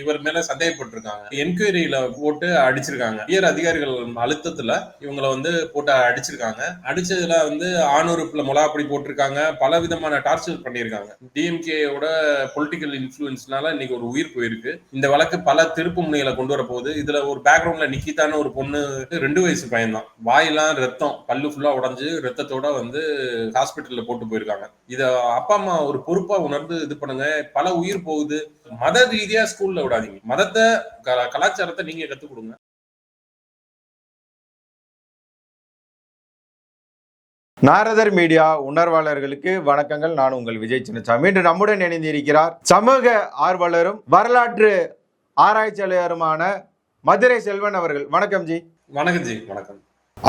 இவர் மேல சந்தேகப்பட்டிருக்காங்க. என்கொயரியில போட்டு அடிச்சிருக்காங்க. உயர் அதிகாரிகள் அழுத்தத்துல இவங்களை வந்து போட்டு அடிச்சிருக்காங்க. அடிச்சதுல வந்து ஆணுறுப்புல மொளாப்படி போட்டிருக்காங்க. பல விதமான டார்ச்சர் பண்ணியிருக்காங்க. டிஎம்கேயோட பொலிட்டிக்கல் இன்ஃபுளுன்ஸ்னால இன்னைக்கு ஒரு உயிர் போயிருக்கு. இந்த வழக்கு பல திருப்பு முனைகளை கொண்டு வர போகுது. இதுல ஒரு பேக்ரவுண்ட்ல நிக்கிதான ஒரு பொண்ணு ரெண்டு வயசு பையன் தான் வாயெல்லாம் ரத்தம் பல்லு ஃபுல்லா உடைஞ்சு ரத்தத்தோட வந்து ஹாஸ்பிட்டல்ல போட்டு போயிருக்காங்க. இத அப்பா அம்மா ஒரு பொறுப்பா உணர்ந்து இது பண்ணுங்க. பல உயிர் போகுது. மத ரீதியா ஸ்கூல்ல விடாதீங்க. மதத்தை கலாச்சாரத்தை நீங்க கத்துக் கொடுங்க. நாரதர் மீடியா உணர்வாளர்களுக்கு வணக்கங்கள். நான் உங்கள் விஜய் சின்னசாமி. இன்று நம்முடன் இணைந்திருக்கிறார் சமூக ஆர்வலரும் வரலாற்று ஆராய்ச்சியாளருமான மதுரை செல்வன் அவர்கள். வணக்கம் ஜி. வணக்கம் ஜி. வணக்கம்.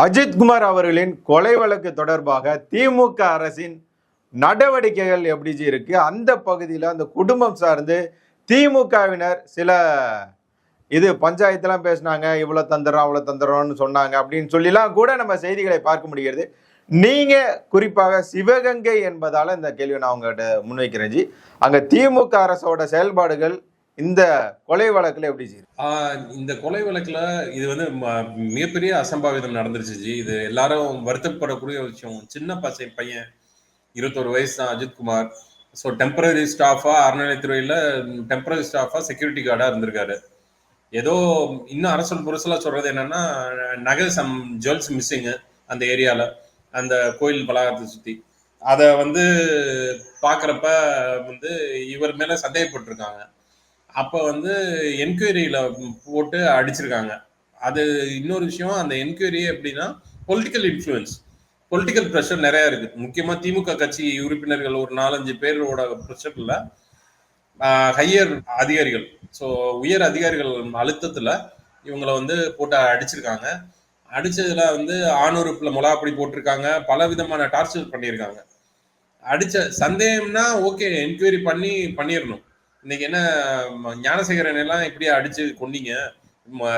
அஜித் குமார் அவர்களின் கொலை வழக்கு தொடர்பாக திமுக அரசின் நடவடிக்கைகள் எப்படி ஜி இருக்கு? அந்த பகுதியில் அந்த குடும்பம் சார்ந்து திமுகவினர் சில இது பஞ்சாயத்துலாம் பேசினாங்க இவ்வளோ தந்துடுறோம் அவ்வளோ தந்துடுறோம்னு சொன்னாங்க அப்படின்னு சொல்லிலாம் கூட நம்ம செய்திகளை பார்க்க முடிகிறது. நீங்கள் குறிப்பாக சிவகங்கை என்பதால் இந்த கேள்வியை நான் உங்கள்கிட்ட முன்வைக்கிறேன் ஜி. அங்கே திமுக அரசோட செயல்பாடுகள் இந்த கொலை வழக்குல எப்படி ஜி? ஆஹ் இந்த கொலை வழக்கில் இது வந்து ம- மிகப்பெரிய அசம்பாவிதம் நடந்துருச்சு ஜி. இது எல்லாரும் வருத்தப்படக்கூடிய விஷயம். சின்ன பசை பையன் இருபத்தொரு வயசு தான் அஜித்குமார். ஸோ டெம்பரரி ஸ்டாஃபாக அறநிலைத்துறையில் டெம்பரரி ஸ்டாஃபாக செக்யூரிட்டி கார்டாக இருந்திருக்காரு. ஏதோ இன்னும் அரசல் புரசலாக சொல்கிறது என்னென்னா நகை சம் ஜுவல்ஸ் மிஸ்ஸிங்கு அந்த ஏரியாவில் அந்த கோயில் பலகாரத்தை சுற்றி அதை வந்து பார்க்குறப்ப வந்து இவர் மேலே சந்தேகப்பட்டிருக்காங்க. அப்போ வந்து என்கொயரியில் போட்டு அடிச்சிருக்காங்க. அது இன்னொரு விஷயம் அந்த என்கொயரி எப்படின்னா பொலிட்டிக்கல் இன்ஃப்ளூயன்ஸ் பொலிட்டிக்கல் ப்ரெஷர் நிறைய இருக்கு முக்கியமா திமுக கட்சி உறுப்பினர்கள் ஒரு நாலஞ்சு பேரோட ப்ரெஷர்ல ஹையர் அதிகாரிகள். ஸோ உயர் அதிகாரிகள் அழுத்தத்துல இவங்களை வந்து போட்டு அடிச்சிருக்காங்க. அடிச்சதுல வந்து ஆணுறுப்புல மொளாப்படி போட்டிருக்காங்க. பல விதமான டார்ச்சர் பண்ணியிருக்காங்க. அடிச்ச சந்தேகம்னா ஓகே என்கொயரி பண்ணி பண்ணிடணும் இன்னைக்கு என்ன ஞானசேகரன் எல்லாம் இப்படியே அடிச்சு கொண்டீங்க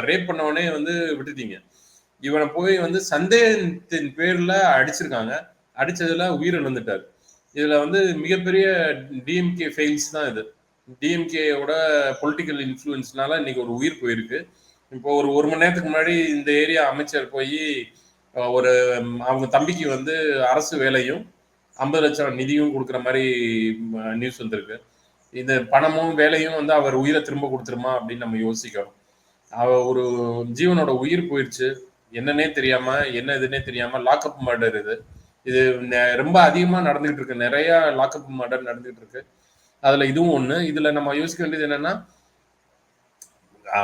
ரேப் பண்ணவொடனே வந்து விட்டுட்டீங்க. இவனை போய் வந்து சந்தேகத்தின் பேர்ல அடிச்சிருக்காங்க. அடிச்சதுல உயிர் இழந்துட்டார். இதுல வந்து மிகப்பெரிய டிஎம்கே ஃபெயில்ஸ் தான் இது. டிஎம்கேயோட பொலிட்டிக்கல் இன்ஃப்ளூயன்ஸ்னால இன்னைக்கு ஒரு உயிர் போயிருக்கு. இப்போ ஒரு ஒரு மணி நேரத்துக்கு முன்னாடி இந்த ஏரியா அமைச்சர் போய் ஒரு அவங்க தம்பிக்கு வந்து அரசு வேலையும் ஐம்பது லட்சம் நிதியும் கொடுக்குற மாதிரி நியூஸ் வந்திருக்கு. இந்த பணமும் வேலையும் வந்து அவர் உயிரை திரும்ப கொடுத்துருமா அப்படின்னு நம்ம யோசிக்கணும் அவ ஒரு ஜீவனோட உயிர் போயிடுச்சு என்னன்னே தெரியாம என்ன இதுன்னே தெரியாம லாக்அப் மர்டர் இது. இது ரொம்ப அதிகமா நடந்துகிட்டு இருக்கு. நிறைய லாக்அப் மர்டர் நடந்துகிட்டு இருக்கு. அதுல இதுவும் ஒண்ணு. இதுல நம்ம யோசிக்க வேண்டியது என்னன்னா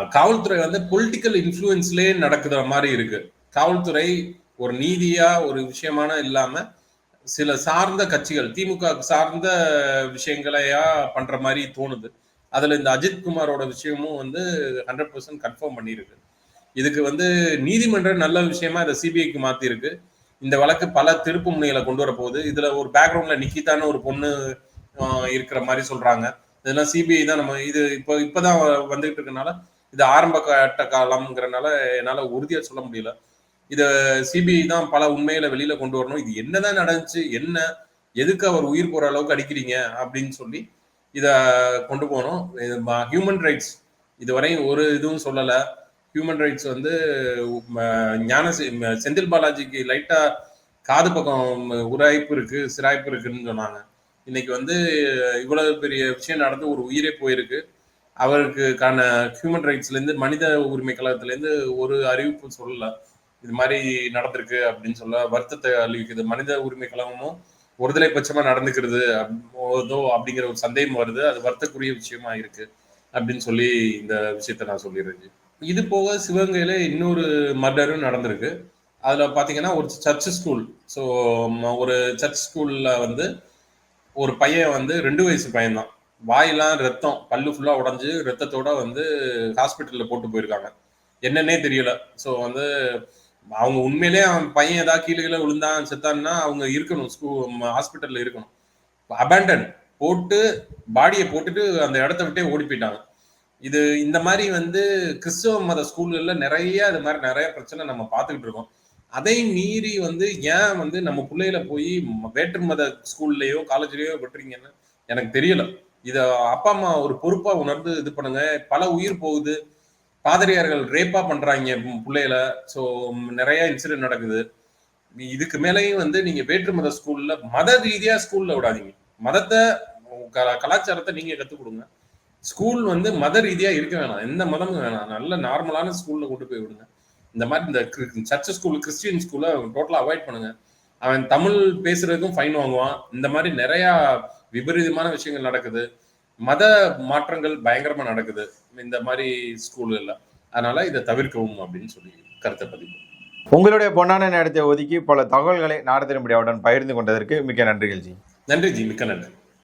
காவல்துறை வந்து பொலிட்டிக்கல் இன்ஃப்ளூயன்ஸ்லயே நடக்குற மாதிரி இருக்கு. காவல்துறை ஒரு நீதியா ஒரு விஷயமான இல்லாம சில சார்ந்த கட்சிகள் திமுக சார்ந்த விஷயங்களையா பண்ற மாதிரி தோணுது. அதுல இந்த அஜித் குமாரோட விஷயமும் வந்து ஹண்ட்ரட் பர்சன்ட் கன்ஃபார்ம் பண்ணியிருக்கு. இதுக்கு வந்து நீதிமன்றம் நல்ல விஷயமா இதை சிபிஐக்கு மாத்திருக்கு இந்த வழக்கு பல திருப்பு முனைகளை கொண்டு வர போகுது. இதுல ஒரு பேக்ரவுண்ட்ல நிக்கிதான ஒரு பொண்ணு இருக்கிற மாதிரி சொல்றாங்க. இதெல்லாம் சிபிஐ தான் நம்ம இது இப்போ இப்பதான் வந்துகிட்டு இருக்கனால இது ஆரம்ப கட்ட காலம்ங்கிறனால என்னால உறுதியா சொல்ல முடியல. இத சிபிஐ தான் பல உண்மையில வெளியில கொண்டு வரணும். இது என்னதான் நடந்துச்சு என்ன எதுக்கு அவர் உயிர் போற அளவுக்கு அடிக்கிறீங்க அப்படின்னு சொல்லி இத கொண்டு போகணும் ஹியூமன் ரைட்ஸ் இதுவரையும் ஒரு இதுவும் சொல்லலை. ஹியூமன் ரைட்ஸ் வந்து ஞான ம, செந்தில் பாலாஜிக்கு லைட்டா காது பக்கம் உராய்ப்பு இருக்கு சிராய்ப்பு இருக்குன்னு சொன்னாங்க. இன்னைக்கு வந்து இவ்வளவு பெரிய விஷயம் நடந்து ஒரு உயிரே போயிருக்கு. அவருக்குக்கான ஹியூமன் ரைட்ஸ்லேருந்து மனித உரிமை கழகத்துலேருந்து ஒரு அறிவிப்பு சொல்லல. இது மாதிரி நடந்திருக்கு அப்படின்னு சொல்ல வருத்தத்தை அறிவிக்குது மனித உரிமை கழகமும் ஒருதலை பட்சமாக நடந்துக்கிறது அப்~ ஏதோ அப்படிங்கிற ஒரு சந்தேகம் வருது. அது வருத்தக்குரிய விஷயமா இருக்கு அப்படின்னு சொல்லி இந்த விஷயத்த நான் சொல்லிடுறேன் இது போக சிவகங்கையில இன்னொரு மர்டரும் நடந்திருக்கு. அதுல பாத்தீங்கன்னா ஒரு சர்ச் ஸ்கூல் ஸோ ஒரு சர்ச் ஸ்கூல்ல வந்து ஒரு பையன் வந்து ரெண்டு வயசு பையன்தான். வாயெல்லாம் ரத்தம் பல்லு ஃபுல்லா உடைஞ்சு ரத்தத்தோட வந்து ஹாஸ்பிட்டல்ல போட்டு போயிருக்காங்க. என்னன்னே தெரியல. ஸோ வந்து அவங்க உண்மையிலே அவன் பையன் ஏதாவது கீழே கீழே விழுந்தான் செத்தான்னா அவங்க இருக்கணும் ஸ்கூல் ஹாஸ்பிட்டல்ல இருக்கணும். அபேண்டன் போட்டு பாடியை போட்டுட்டு அந்த இடத்த விட்டே ஓடி போயிட்டாங்க. இது இந்த மாதிரி வந்து கிறிஸ்தவ மத ஸ்கூல்கள்ல நிறைய இது மாதிரி நிறைய பிரச்சனை நம்ம பார்த்துக்கிட்டு இருக்கோம். அதை மீறி வந்து ஏன் வந்து நம்ம பிள்ளையில போய் வேற்று மத ஸ்கூல்லையோ காலேஜ்லயோ விட்டுறீங்கன்னு எனக்கு தெரியல. இத அப்பா அம்மா ஒரு பொறுப்பா உணர்ந்து இது பண்ணுங்க. பல உயிர் போகுது. பாதிரியார்கள் ரேப்பா பண்றாங்க பிள்ளையில ஸோ நிறைய இன்சிடென்ட் நடக்குது. நீ- இதுக்கு மேலேயும் வந்து நீங்க வேற்று மத ஸ்கூல்ல மத ரீதியா ஸ்கூல்ல விடாதீங்க. மதத்தை கலாச்சாரத்தை நீங்க கத்துக் கொடுங்க. ஸ்கூல் வந்து மத ரீதியா இருக்க வேணாம். எந்த மதமும் வேணாம். நல்ல நார்மலான ஸ்கூல்ல கொண்டு போய் விடுங்க. இந்த மாதிரி இந்த சர்ச் ஸ்கூல் கிறிஸ்டியன் ஸ்கூலை டோட்டலா அவாய்ட் பண்ணுங்க. அவன் தமிழ் பேசுறதுக்கும் ஃபைன் வாங்குவான். இந்த மாதிரி நிறைய விபரீதமான விஷயங்கள் நடக்குது. மத மாற்றங்கள் பயங்கரமா நடக்குது. இந்த மாதிரி ஸ்கூல்ல அதனால இதை தவிர்க்கவும் அப்படின்னு சொல்லி கருத்தை பதிவு உங்களுடைய பொன்னான நேரத்தை ஒதுக்கி பல தகவல்களை நாடத்தின் மீடியாவுடன் பகிர்ந்து கொண்டதற்கு மிக்க நன்றிகள் ஜி. நன்றி ஜி. மிக்க நன்றி.